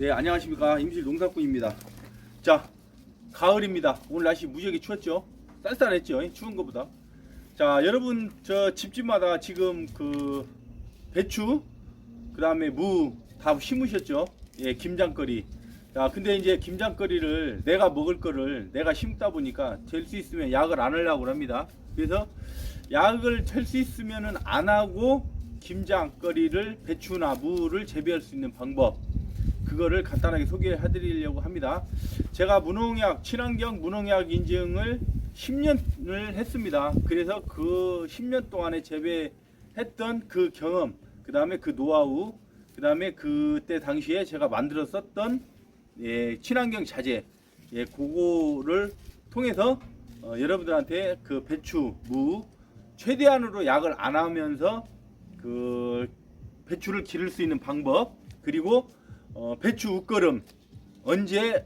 네, 안녕하십니까. 임실 농사꾼입니다. 자, 가을입니다. 오늘 날씨 무지하게 추웠죠? 쌀쌀했죠? 추운 것보다. 자, 여러분, 저 집집마다 지금 그 배추, 그 다음에 무 다 심으셨죠? 예, 김장거리. 자, 근데 이제 김장거리를 내가 먹을 거를 내가 심다 보니까 될 수 있으면 약을 안 하려고 합니다. 그래서 약을 될 수 있으면은 안 하고 김장거리를 배추나 무를 재배할 수 있는 방법 그거를 간단하게 소개해 드리려고 합니다. 제가 무농약 친환경 무농약 인증을 10년을 했습니다. 그래서 그 10년 동안에 재배했던 그 경험, 그 다음에 그 노하우, 그 다음에 그때 당시에 제가 만들었었던 예, 친환경 자재, 예, 그거를 통해서 어, 여러분들한테 그 배추, 무 최대한으로 약을 안 하면서 그 배추를 기를 수 있는 방법 그리고 어, 배추 웃거름 언제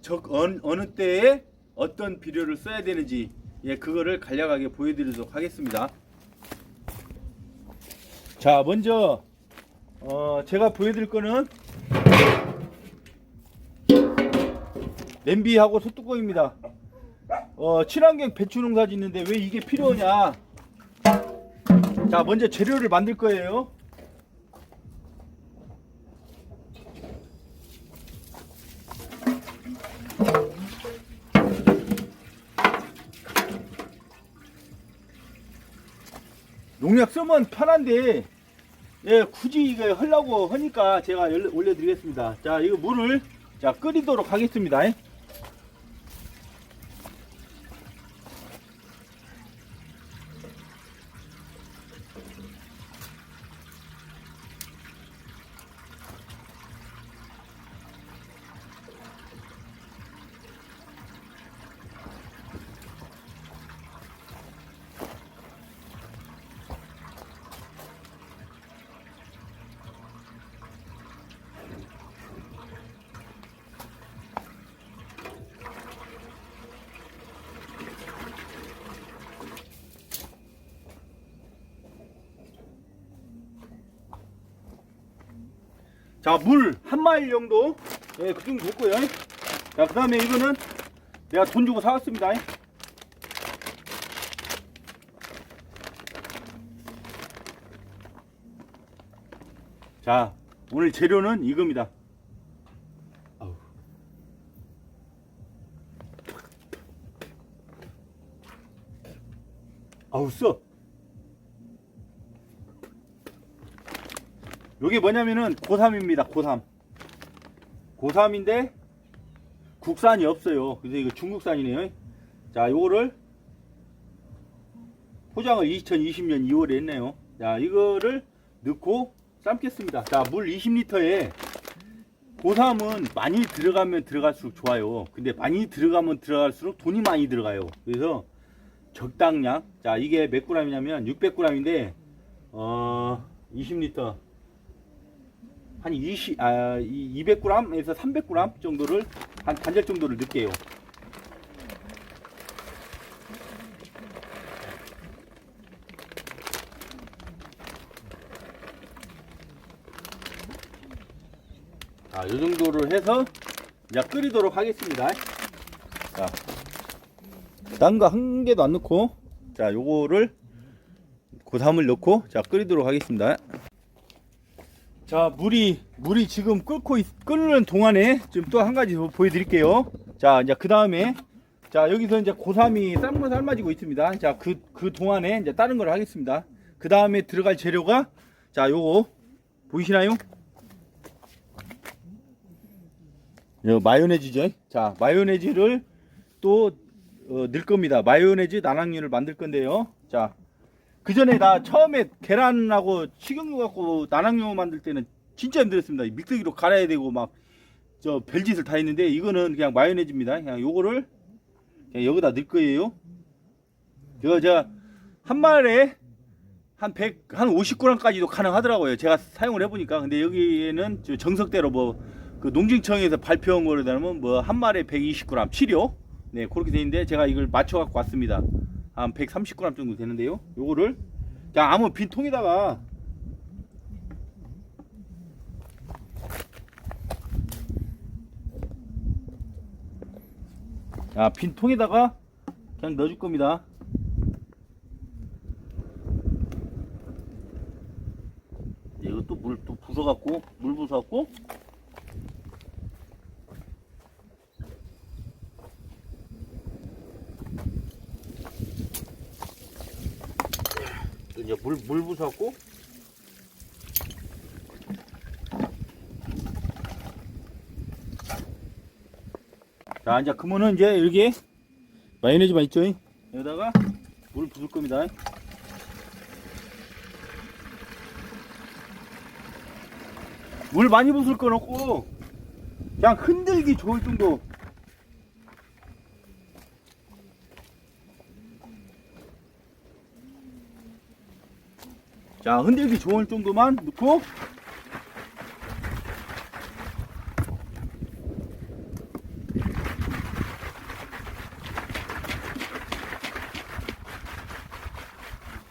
적 어느, 어느 때에 어떤 비료를 써야 되는지 예 그거를 간략하게 보여드리도록 하겠습니다. 자 먼저 어, 제가 보여드릴 거는 냄비하고 소뚜껑입니다. 어, 친환경 배추 농사 짓는데 왜 이게 필요하냐? 자, 먼저 재료를 만들 거예요. 농약 쓰면 편한데 예, 굳이 이거 하려고 하니까 제가 열- 올려드리겠습니다. 자, 이거 물을 자 끓이도록 하겠습니다. 자, 물 한 마일 정도. 예, 그 정도 붓고요. 자, 그 다음에 이거는 내가 돈 주고 사왔습니다. 자, 오늘 재료는 이겁니다. 아우, 써. 요게 뭐냐면은 고3입니다. 고3. 고3인데 국산이 없어요. 그래서 이거 중국산이네요. 자, 요거를 포장을 2020년 2월에 했네요. 자, 이거를 넣고 삶겠습니다. 자, 물 20리터에 고3은 많이 들어가면 들어갈수록 좋아요. 근데 많이 들어가면 들어갈수록 돈이 많이 들어가요. 그래서 적당량. 자, 이게 몇 g이냐면 600g인데 어 20리터 한 20, 아, 200g에서 300g 정도를 한 반절 정도를 넣을게요. 자, 이 정도를 해서 이제 끓이도록 하겠습니다. 자, 딴거 한 개도 안 넣고, 자, 요거를 고삼을 넣고, 자, 끓이도록 하겠습니다. 자 물이 물이 지금 끓고 있, 끓는 동안에 좀또한 가지 더 보여드릴게요. 자 이제 그 다음에 자 여기서 이제 고삼이 삶은 삶아지고 있습니다. 자그그 동안에 이제 다른 걸 하겠습니다. 그 다음에 들어갈 재료가 자 요거 보이시나요? 요 마요네즈죠. 자 마요네즈를 또 어, 넣을 겁니다. 마요네즈 난황류를 만들 건데요. 자 그 전에 나 처음에 계란하고 식용유 갖고 나랑유 만들 때는 진짜 힘들었습니다. 믹서기로 갈아야 되고 막 저 별짓을 다 했는데 이거는 그냥 마요네즈입니다. 그냥 요거를 그냥 여기다 넣을 거예요. 이거 제가 한 마리에 한 100, 한 50g까지도 가능하더라고요. 제가 사용을 해보니까. 근데 여기에는 저 정석대로 뭐 그 농진청에서 발표한 거로 되면 뭐 한 마리에 120g 치료. 네, 그렇게 돼 있는데 제가 이걸 맞춰 갖고 왔습니다. 한 130g 정도 되는데요. 요거를 그냥 아무 빈 통에다가 아, 빈 통에다가 그냥 넣어줄 겁니다. 네, 이것도 물 또 부서갖고 물 부서갖고 물 물 부숴갖고? 자 이제 그러면은 이제 여기 마요네즈만 있죠? 여기다가 물 부을 겁니다. 물 많이 부을 건 없고 그냥 흔들기 좋을 정도 자 흔들기 좋을 정도만 넣고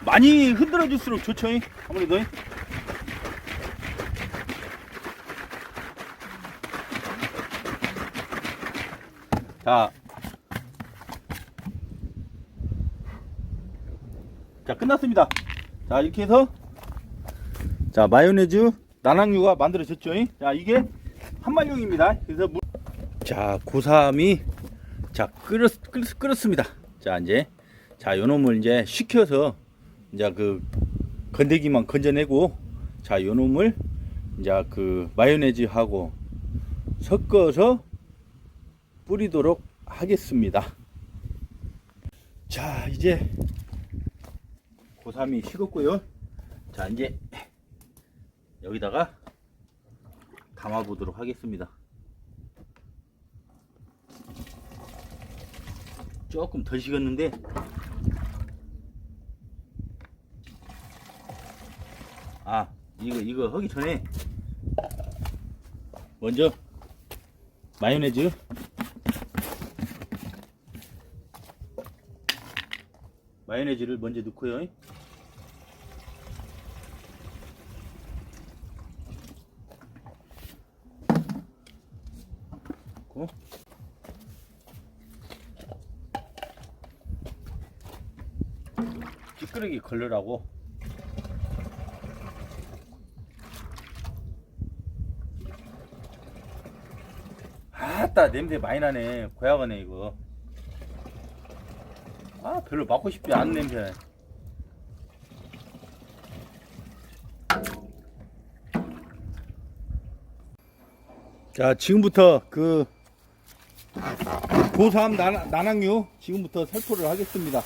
많이 흔들어 줄수록 좋죠 이? 아무래도 이? 자. 자, 끝났습니다. 자, 이렇게 해서 자, 마요네즈 난황류가 만들어졌죠. 이? 자, 이게 한말용입니다. 그래서 물... 자, 고삼이 자, 끓었, 끓었, 끓었습니다. 자, 이제 자, 요 놈을 이제 식혀서 이제 그 건더기만 건져내고 자, 요 놈을 이제 그 마요네즈하고 섞어서 뿌리도록 하겠습니다. 자, 이제 고삼이 식었고요. 자, 이제 여기다가 담아 보도록 하겠습니다. 조금 덜 식었는데 아, 이거 이거 하기 전에 먼저 마요네즈 마요네즈를 먼저 넣고요. 찌끄러기 걸르라고. 아따 냄새 많이 나네. 고약하네 이거. 아 별로 맡고 싶지 않은 냄새. 자 지금부터 그 고삼 난, 난황류 지금부터 살포를 하겠습니다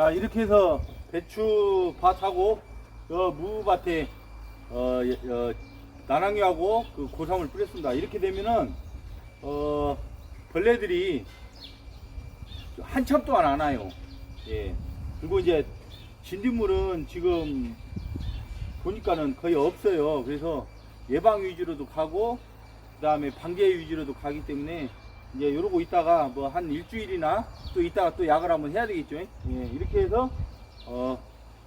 자 이렇게 해서 배추밭하고 어, 무밭에 어, 예, 어, 나랑이하고 그 고삼을 뿌렸습니다. 이렇게 되면은 어, 벌레들이 한참 동안 안 와요. 예. 그리고 이제 진딧물은 지금 보니까는 거의 없어요. 그래서 예방 위주로도 가고 그 다음에 방제 위주로도 가기 때문에 이제 이러고 있다가 뭐 한 일주일이나 또 있다가 또 약을 한번 해야 되겠죠. 예, 이렇게 해서 어,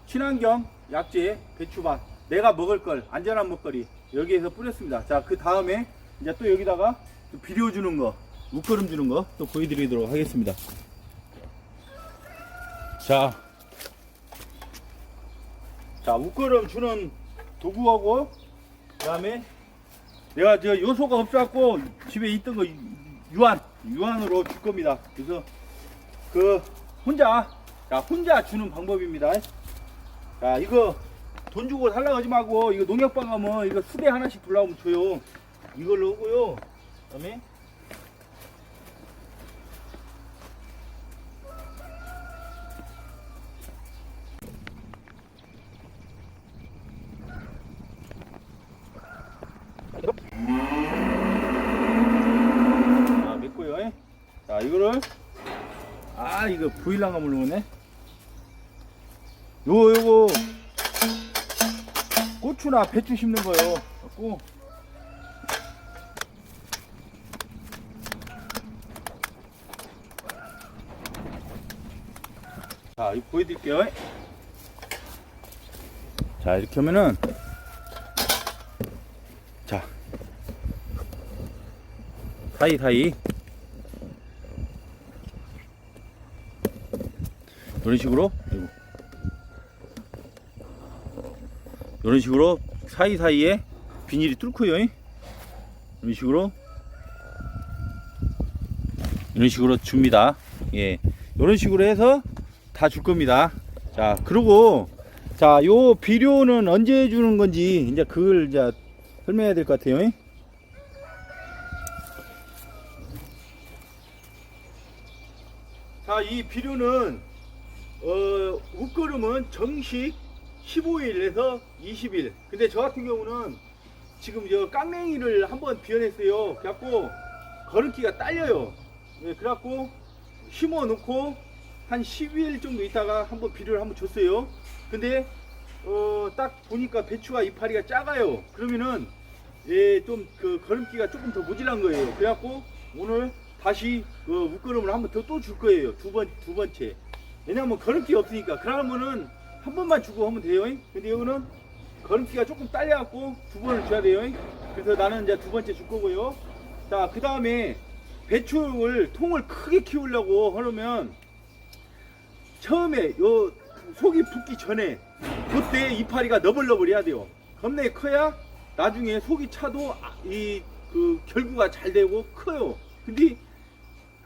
친환경 약재 배추밭 내가 먹을 걸 안전한 먹거리 여기에서 뿌렸습니다. 자, 그 다음에 이제 또 여기다가 또 비료 주는 거, 웃거름 주는 거 또 보여드리도록 하겠습니다. 자, 자 웃거름 주는 도구하고 그다음에 내가 저 요소가 없어갖고 집에 있던 거 유한 유한으로 줄 겁니다. 그래서 그 혼자 자 혼자 주는 방법입니다. 자 이거 돈 주고 살라 하지 말고 이거 농약방 가면 이거 수대 하나씩 불러오면 줘요. 이걸로 오고요. 그다음에 아 이거 보일러가 물르네. 요거 요거. 고추나 배추 심는 거요. 갖고. 자 이거 보여드릴게요. 자 이렇게 하면은. 자. 사이 사이 이런 식으로. 이런 식으로 사이사이에 비닐이 뚫고요. 이런 식으로. 이런 식으로 줍니다. 예. 이런 식으로 해서 다 줄 겁니다. 자 그리고 자 요 비료는 언제 주는 건지 이제 그걸 이제 설명해야 될 것 같아요. 자 이 비료는 어, 웃거름은 정식 15일에서 20일. 근데 저 같은 경우는 지금 저 깡맹이를 한번 비워냈어요. 그래갖고 걸음기가 딸려요. 네, 그래갖고 심어 놓고 한 10일 정도 있다가 한번 비료를 한번 줬어요. 근데 어, 딱 보니까 배추가 이파리가 작아요. 그러면은 예, 좀 그 걸음기가 조금 더 모질한 거예요. 그래갖고 오늘 다시 그 웃거름을 한번 더 또 줄 거예요. 두 번, 두 번째. 왜냐면 걸음기 없으니까. 그러면은 한 번만 주고 하면 돼요 근데 여기는 걸음기가 조금 딸려갖고 두 번을 줘야 돼요 그래서 나는 이제 두 번째 줄 거고요. 자 그 다음에 배추를 통을 크게 키우려고 하려면 처음에 요 속이 붙기 전에 그때 이파리가 너블너블 해야 돼요. 겁내 커야 나중에 속이 차도 이 그 결구가 잘 되고 커요. 근데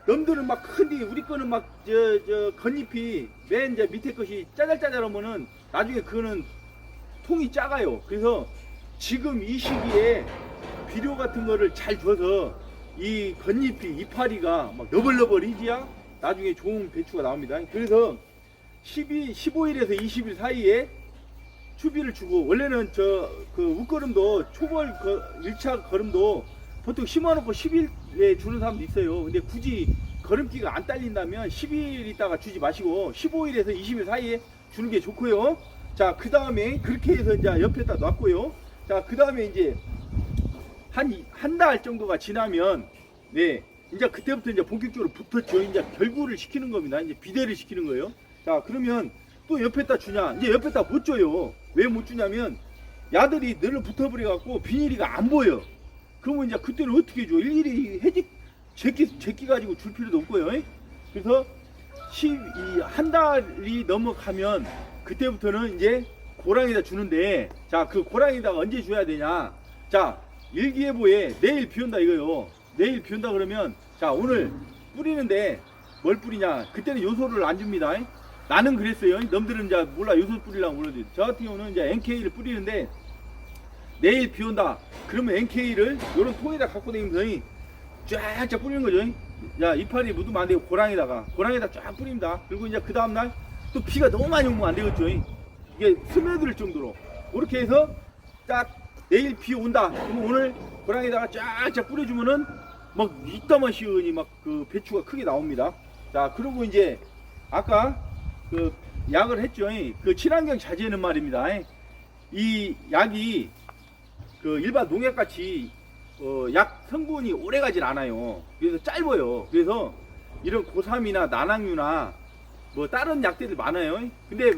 넘들은 막 큰데 우리 거는 막 저 저 겉잎이 맨 이제 밑에 것이 짜잘짜잘하면은 나중에 그거는 통이 작아요. 그래서 지금 이 시기에 비료 같은 거를 잘 줘서 이 겉잎이 이파리가 막 너벌너벌이지야 나중에 좋은 배추가 나옵니다. 그래서 12, 15일에서 20일 사이에 추비를 주고 원래는 저 그 웃거름도 초벌 그 1차 걸음도 보통 심어놓고 10일에 주는 사람도 있어요. 근데 굳이 걸음기가 안 딸린다면 10일 있다가 주지 마시고 15일에서 20일 사이에 주는 게 좋고요. 자, 그 다음에 그렇게 해서 이제 옆에다 놨고요. 자, 그 다음에 이제 한, 한 달 정도가 지나면, 네, 이제 그때부터 이제 본격적으로 붙었죠. 이제 결구를 시키는 겁니다. 이제 비대를 시키는 거예요. 자, 그러면 또 옆에다 주냐? 이제 옆에다 못 줘요. 왜 못 주냐면, 야들이 늘로 붙어버려갖고 비닐이가 안 보여. 그러면 이제 그때는 어떻게 줘? 일일이 해직, 제끼, 제끼 가지고 줄 필요도 없고요. 그래서 10, 이, 한 달이 넘어가면 그때부터는 이제 고랑이다 주는데 자 그 고랑이다가 언제 줘야 되냐? 자 일기예보에 내일 비 온다 이거요. 내일 비 온다 그러면 자 오늘 뿌리는데 뭘 뿌리냐? 그때는 요소를 안 줍니다. 나는 그랬어요. 넘들은 이제 몰라. 요소 뿌리려고 그러지 저 같은 경우는 이제 NK를 뿌리는데 내일 비 온다. 그러면 NK를 요런 통에다 갖고 다니면서 쫙쫙 뿌리는 거죠 야 이파리 묻으면 안 되고 고랑에다가 고랑에다 쫙 뿌립니다. 그리고 이제 그 다음 날 또 비가 너무 많이 오면 안 되겠죠 이게 스며들 정도로. 그렇게 해서 딱 내일 비 온다. 그러면 오늘 고랑에다가 쫙쫙 뿌려주면은 막 이따만 시원이 막그 배추가 크게 나옵니다. 자 그리고 이제 아까 그 약을 했죠 그 친환경 자재는 말입니다. 이 약이 그 일반 농약 같이 어, 약 성분이 오래 가진 않아요. 그래서 짧아요. 그래서 이런 고삼이나 난황류나 뭐 다른 약들이 많아요. 근데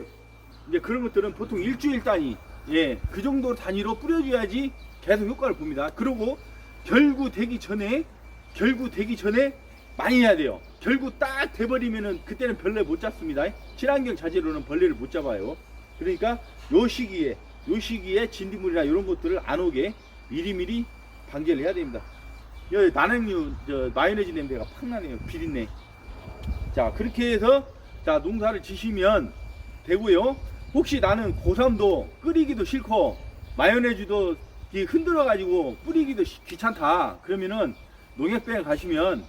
이제 그런 것들은 보통 일주일 단위, 예, 그 정도 단위로 뿌려줘야지 계속 효과를 봅니다. 그리고 결구 되기 전에, 결구 되기 전에 많이 해야 돼요. 결구 딱 돼버리면은 그때는 벌레 못 잡습니다. 친환경 자재로는 벌레를 못 잡아요. 그러니까 요 시기에, 요 시기에 진딧물이나 이런 것들을 안 오게 미리미리 방제를 해야 됩니다. 여기 난행류 저 마요네즈 냄새가 팍 나네요. 비린내. 자 그렇게 해서 자 농사를 지시면 되고요. 혹시 나는 고삼도 끓이기도 싫고 마요네즈도 이 흔들어 가지고 뿌리기도 시- 귀찮다. 그러면은 농약병에 가시면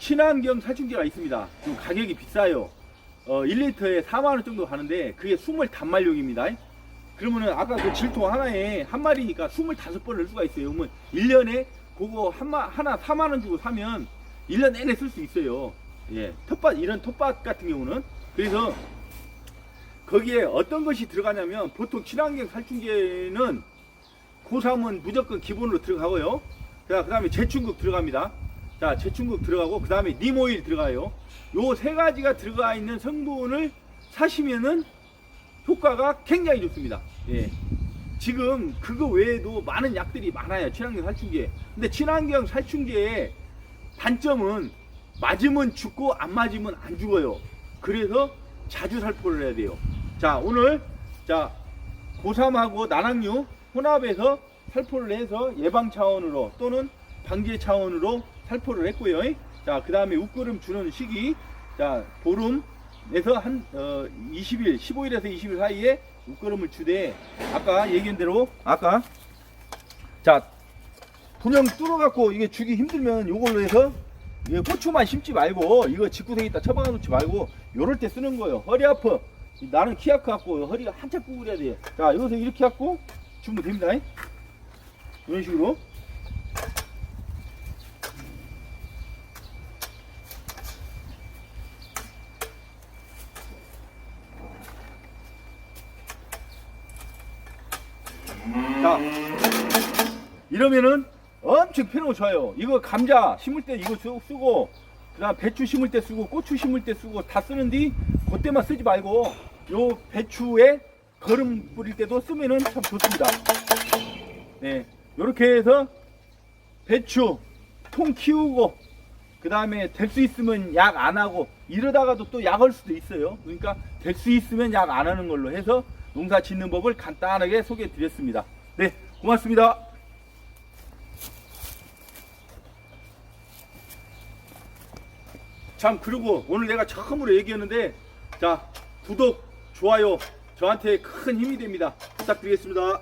친환경 살충제가 있습니다. 좀 가격이 비싸요. 어 1리터에 4만 원 정도 가는데 그게 스물 단말용입니다. 그러면은 아까 그 질통 하나에 한 마리니까 25번 넣을 수가 있어요. 그러면 1년에 그거 한 마, 하나 4만 원 주고 사면 1년 내내 쓸 수 있어요. 예, 텃밭 이런 텃밭 같은 경우는 그래서 거기에 어떤 것이 들어가냐면 보통 친환경 살충제는 고삼은 무조건 기본으로 들어가고요. 자, 그다음에 제충국 들어갑니다. 자, 제충국 들어가고 그다음에 니모일 들어가요. 요 세 가지가 들어가 있는 성분을 사시면은 효과가 굉장히 좋습니다. 예. 지금 그거 외에도 많은 약들이 많아요. 친환경 살충제. 근데 친환경 살충제의 단점은 맞으면 죽고 안 맞으면 안 죽어요. 그래서 자주 살포를 해야 돼요. 자, 오늘 자 고삼하고 난황류 혼합해서 살포를 해서 예방 차원으로 또는 방제 차원으로 살포를 했고요. 자, 그 다음에 웃거름 주는 시기 자, 보름 에서 한 어, 20일, 15일에서 20일 사이에 웃거름을 주되 아까 얘기한 대로 아까 자, 분영 뚫어 갖고 이게 주기 힘들면 요걸로 해서 이게 고추만 심지 말고 이거 직구생 있다 처박아 놓지 말고 요럴 때 쓰는 거예요. 허리 아파. 나는 키 아파 갖고 허리가 한참 구부려야 돼. 자, 여기서 이렇게 갖고 주면 됩니다. 이런 식으로. 자, 이러면은 엄청 필요가 좋아요. 이거 감자 심을 때 이거 쓰- 쓰고, 그다음 배추 심을 때 쓰고, 고추 심을 때 쓰고 다 쓰는데 그때만 쓰지 말고 요 배추에 거름 뿌릴 때도 쓰면은 참 좋습니다. 네, 요렇게 해서 배추 통 키우고 그 다음에 될 수 있으면 약 안 하고 이러다가도 또 약 할 수도 있어요. 그러니까 될 수 있으면 약 안 하는 걸로 해서 농사 짓는 법을 간단하게 소개해 드렸습니다. 네, 고맙습니다. 참 그리고 오늘 내가 처음으로 얘기했는데 자 구독 좋아요 저한테 큰 힘이 됩니다. 부탁드리겠습니다